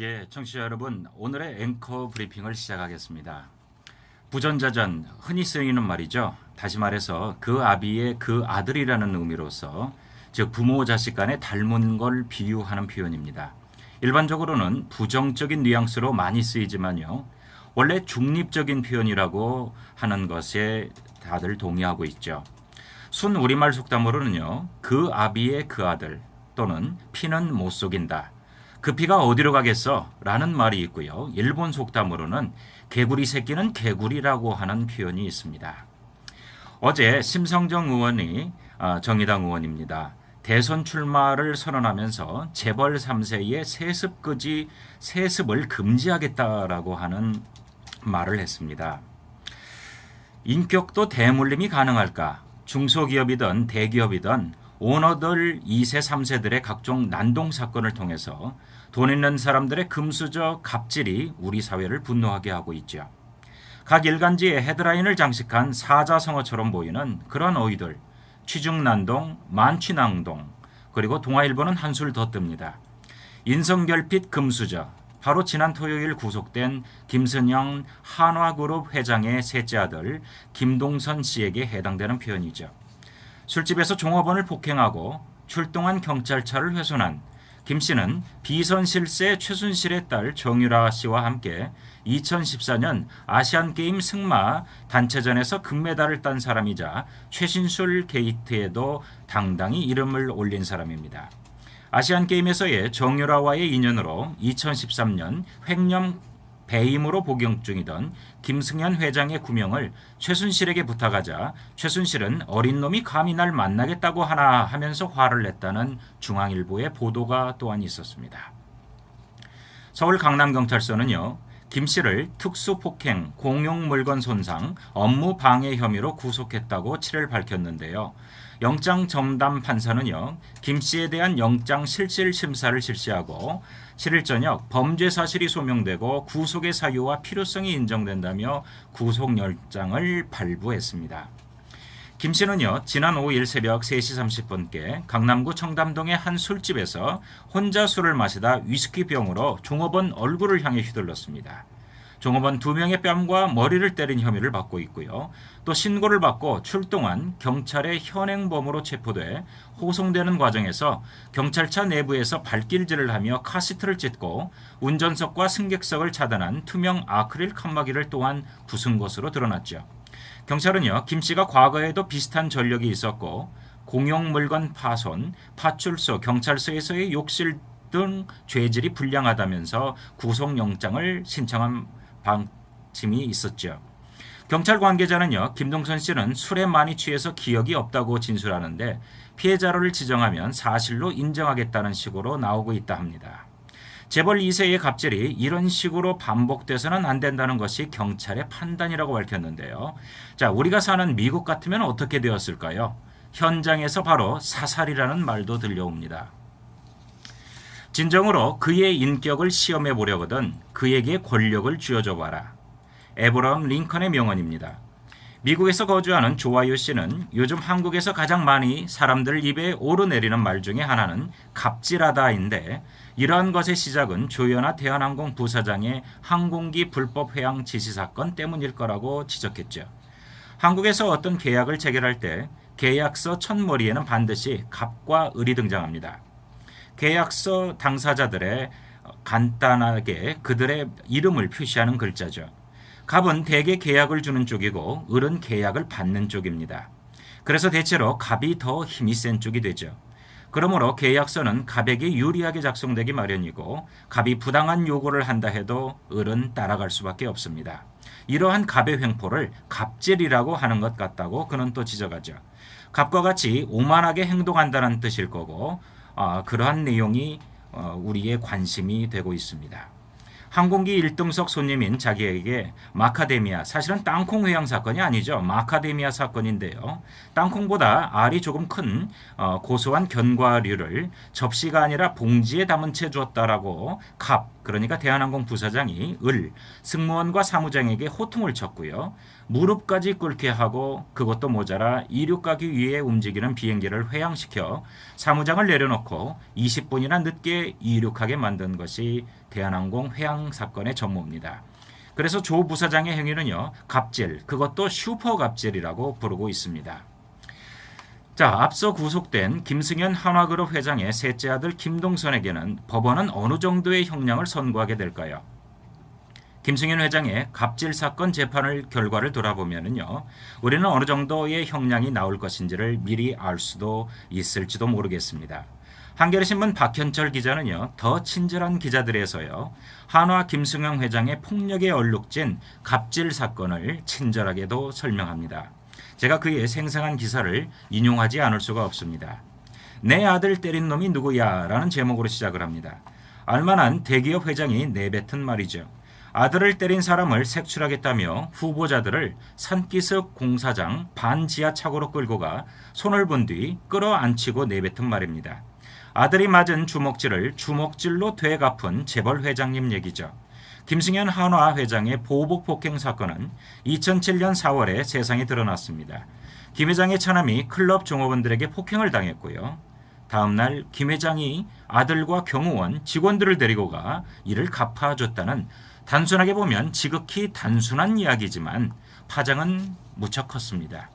예, 청취자 여러분, 오늘의 앵커 브리핑을 시작하겠습니다. 부전자전 흔히 쓰이는 말이죠. 다시 말해서 그 아비의 그 아들이라는 의미로서 즉 부모 자식 간에 닮은 걸 비유하는 표현입니다. 일반적으로는 부정적인 뉘앙스로 많이 쓰이지만요. 원래 중립적인 표현이라고 하는 것에 다들 동의하고 있죠. 순 우리말 속담으로는요. 그 아비의 그 아들 또는 피는 못 속인다. 그 피가 어디로 가겠어? 라는 말이 있고요. 일본 속담으로는 개구리 새끼는 개구리라고 하는 표현이 있습니다. 어제 심성정 의원이 아, 정의당 의원입니다. 대선 출마를 선언하면서 재벌 3세의 세습까지 세습을 금지하겠다라고 하는 말을 했습니다. 인격도 대물림이 가능할까? 중소기업이든 대기업이든 오너들 2세, 3세들의 각종 난동 사건을 통해서 돈 있는 사람들의 금수저 갑질이 우리 사회를 분노하게 하고 있죠. 각 일간지에 헤드라인을 장식한 사자성어처럼 보이는 그런 어휘들, 취중난동, 만취낭동, 그리고 동아일보는 한술 더 뜹니다. 인성결핍 금수저, 바로 지난 토요일 구속된 김선영 한화그룹 회장의 셋째 아들 김동선 씨에게 해당되는 표현이죠. 술집에서 종업원을 폭행하고 출동한 경찰차를 훼손한 김 씨는 비선 실세 최순실의 딸 정유라 씨와 함께 2014년 아시안 게임 승마 단체전에서 금메달을 딴 사람이자 최신술 게이트에도 당당히 이름을 올린 사람입니다. 아시안 게임에서의 정유라와의 인연으로 2013년 횡령 배임으로 복용 중이던 김승현 회장의 구명을 최순실에게 부탁하자 최순실은 어린 놈이 감히 날 만나겠다고 하나 하면서 화를 냈다는 중앙일보의 보도가 또한 있었습니다. 서울 강남경찰서는요. 김 씨를 특수폭행, 공용 물건 손상, 업무 방해 혐의로 구속했다고 7일 밝혔는데요. 영장 전담 판사는요. 김 씨에 대한 영장 실질 심사를 실시하고 7일 저녁 범죄 사실이 소명되고 구속의 사유와 필요성이 인정된다며 구속영장을 발부했습니다. 김 씨는요, 지난 5일 새벽 3시 30분께 강남구 청담동의 한 술집에서 혼자 술을 마시다 위스키 병으로 종업원 얼굴을 향해 휘둘렀습니다. 종업원 두 명의 뺨과 머리를 때린 혐의를 받고 있고요. 또 신고를 받고 출동한 경찰의 현행범으로 체포돼 호송되는 과정에서 경찰차 내부에서 발길질을 하며 카시트를 찢고 운전석과 승객석을 차단한 투명 아크릴 칸막이를 또한 부순 것으로 드러났죠. 경찰은요, 김 씨가 과거에도 비슷한 전력이 있었고 공용 물건 파손, 파출소, 경찰서에서의 욕실 등 죄질이 불량하다면서 구속영장을 신청한 방침이 있었죠. 경찰 관계자는요, 김동선 씨는 술에 많이 취해서 기억이 없다고 진술하는데 피해자를 지정하면 사실로 인정하겠다는 식으로 나오고 있다 합니다. 재벌 2세의 갑질이 이런 식으로 반복돼서는 안 된다는 것이 경찰의 판단이라고 밝혔는데요. 자, 우리가 사는 미국 같으면 어떻게 되었을까요? 현장에서 바로 사살이라는 말도 들려옵니다. 진정으로 그의 인격을 시험해 보려거든 그에게 권력을 쥐어줘 봐라. 에브러함 링컨의 명언입니다. 미국에서 거주하는 조아유 씨는 요즘 한국에서 가장 많이 사람들 입에 오르내리는 말 중에 하나는 갑질하다인데 이러한 것의 시작은 조현아 대한항공 부사장의 항공기 불법 회항 지시 사건 때문일 거라고 지적했죠. 한국에서 어떤 계약을 체결할 때 계약서 첫머리에는 반드시 갑과 을이 등장합니다. 계약서 당사자들의 간단하게 그들의 이름을 표시하는 글자죠. 갑은 대개 계약을 주는 쪽이고 을은 계약을 받는 쪽입니다. 그래서 대체로 갑이 더 힘이 센 쪽이 되죠. 그러므로 계약서는 갑에게 유리하게 작성되기 마련이고 갑이 부당한 요구를 한다 해도 을은 따라갈 수밖에 없습니다. 이러한 갑의 횡포를 갑질이라고 하는 것 같다고 그는 또 지적하죠. 갑과 같이 오만하게 행동한다는 뜻일 거고 어, 그러한 내용이 어, 우리의 관심이 되고 있습니다. 항공기 1등석 손님인 자기에게 마카데미아 사실은 땅콩 회항 사건이 아니죠. 마카데미아 사건인데요. 땅콩보다 알이 조금 큰 어, 고소한 견과류를 접시가 아니라 봉지에 담은 채 주었다라고 갑 그러니까 대한항공 부사장이 을 승무원과 사무장에게 호통을 쳤고요. 무릎까지 꿇게 하고 그것도 모자라 이륙 가기 위해 움직이는 비행기를 회항시켜 사무장을 내려놓고 20분이나 늦게 이륙하게 만든 것이 대한항공 회항 사건의 전모입니다. 그래서 조 부사장의 행위는요, 갑질, 그것도 슈퍼 갑질이라고 부르고 있습니다. 자, 앞서 구속된 김승현 한화그룹 회장의 셋째 아들 김동선에게는 법원은 어느 정도의 형량을 선고하게 될까요? 김승현 회장의 갑질 사건 재판을 결과를 돌아보면은요, 우리는 어느 정도의 형량이 나올 것인지를 미리 알 수도 있을지도 모르겠습니다. 한겨레 신문 박현철 기자는요, 더 친절한 기자들에서요, 한화 김승현 회장의 폭력에 얼룩진 갑질 사건을 친절하게도 설명합니다. 제가 그의 생생한 기사를 인용하지 않을 수가 없습니다. 내 아들 때린 놈이 누구야? 라는 제목으로 시작을 합니다. 알만한 대기업 회장이 내뱉은 말이죠. 아들을 때린 사람을 색출하겠다며 후보자들을 산기슭 공사장 반지하 차고로 끌고 가 손을 본 뒤 끌어안치고 내뱉은 말입니다. 아들이 맞은 주먹질을 주먹질로 되갚은 재벌 회장님 얘기죠. 김승현 한화 회장의 보복 폭행 사건은 2007년 4월에 세상에 드러났습니다. 김 회장의 차남이 클럽 종업원들에게 폭행을 당했고요. 다음 날 김 회장이 아들과 경호원, 직원들을 데리고 가 이를 갚아줬다는 단순하게 보면 지극히 단순한 이야기지만 파장은 무척 컸습니다.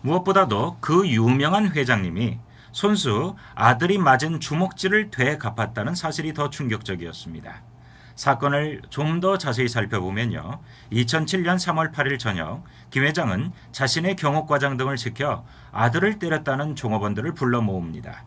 무엇보다도 그 유명한 회장님이 손수 아들이 맞은 주먹질을 되갚았다는 사실이 더 충격적이었습니다. 사건을 좀 더 자세히 살펴보면요. 2007년 3월 8일 저녁 김 회장은 자신의 경호과장 등을 지켜 아들을 때렸다는 종업원들을 불러 모읍니다.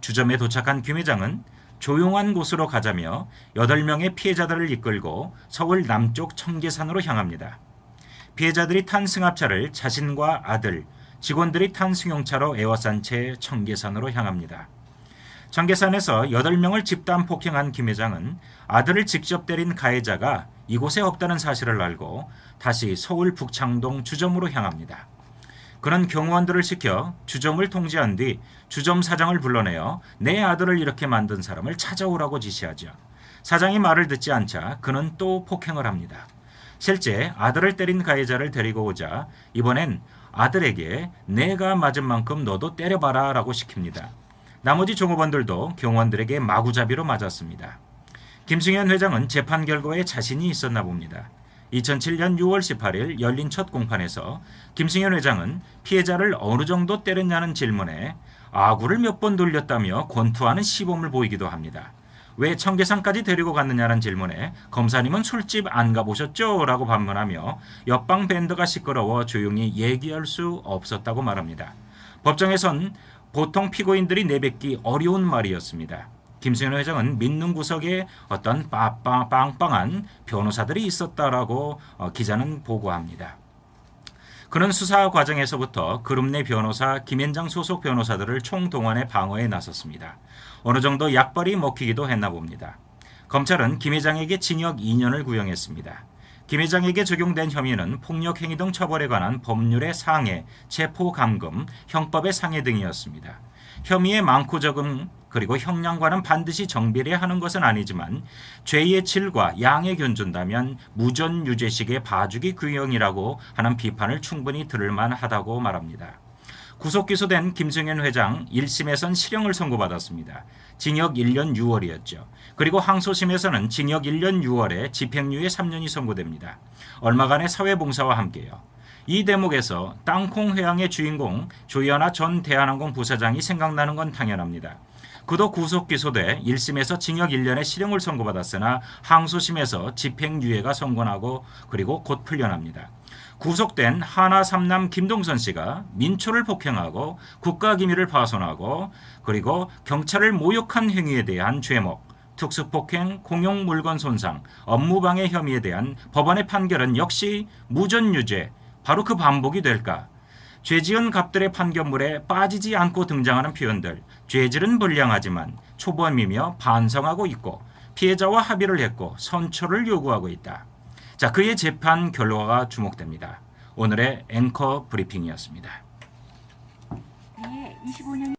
주점에 도착한 김 회장은 조용한 곳으로 가자며 8명의 피해자들을 이끌고 서울 남쪽 청계산으로 향합니다. 피해자들이 탄 승합차를 자신과 아들, 직원들이 탄 승용차로 에워싼 채 청계산으로 향합니다. 청계산에서 8명을 집단 폭행한 김 회장은 아들을 직접 때린 가해자가 이곳에 없다는 사실을 알고 다시 서울 북창동 주점으로 향합니다. 그는 경호원들을 시켜 주점을 통제한 뒤 주점 사장을 불러내어 내 아들을 이렇게 만든 사람을 찾아오라고 지시하죠. 사장이 말을 듣지 않자 그는 또 폭행을 합니다. 실제 아들을 때린 가해자를 데리고 오자 이번엔 아들에게 내가 맞은 만큼 너도 때려봐라 라고 시킵니다. 나머지 종업원들도 경호원들에게 마구잡이로 맞았습니다. 김승현 회장은 재판 결과에 자신이 있었나 봅니다. 2007년 6월 18일 열린 첫 공판에서 김승현 회장은 피해자를 어느 정도 때렸냐는 질문에 아구를 몇 번 돌렸다며 권투하는 시범을 보이기도 합니다. 왜 청계산까지 데리고 갔느냐는 질문에 검사님은 술집 안 가보셨죠? 라고 반문하며 옆방 밴드가 시끄러워 조용히 얘기할 수 없었다고 말합니다. 법정에선 보통 피고인들이 내뱉기 어려운 말이었습니다. 김승현 회장은 믿는 구석에 어떤 빠빵, 빵빵한 변호사들이 있었다라고 어, 기자는 보고합니다. 그는 수사 과정에서부터 그룹 내 변호사 김현장 소속 변호사들을 총동원해 방어에 나섰습니다. 어느 정도 약발이 먹히기도 했나 봅니다. 검찰은 김 회장에게 징역 2년을 구형했습니다. 김 회장에게 적용된 혐의는 폭력행위 등 처벌에 관한 법률의 상해, 체포 감금, 형법의 상해 등이었습니다. 혐의의 많고 적음 그리고 형량과는 반드시 정비례 하는 것은 아니지만 죄의 질과 양에 견준다면 무전 유죄식의 봐주기 규형이라고 하는 비판을 충분히 들을 만하다고 말합니다. 구속 기소된 김승현 회장 1심에선 실형을 선고받았습니다. 징역 1년 6월이었죠. 그리고 항소심에서는 징역 1년 6월에 집행유예 3년이 선고됩니다. 얼마간의 사회봉사와 함께요. 이 대목에서 땅콩 회항의 주인공 조현아 전 대한항공 부사장이 생각나는 건 당연합니다. 그도 구속 기소돼 1심에서 징역 1년의 실형을 선고받았으나 항소심에서 집행유예가 선고나고 그리고 곧 풀려납니다. 구속된 하나 삼남 김동선 씨가 민초를 폭행하고 국가기밀을 파손하고 그리고 경찰을 모욕한 행위에 대한 죄목 특수폭행, 공용물건 손상, 업무방해 혐의에 대한 법원의 판결은 역시 무전유죄, 바로 그 반복이 될까? 죄지은 갑들의 판결물에 빠지지 않고 등장하는 표현들, 죄질은 불량하지만 초범이며 반성하고 있고 피해자와 합의를 했고 선처를 요구하고 있다. 자, 그의 재판 결과가 주목됩니다. 오늘의 앵커 브리핑이었습니다. 네, 25년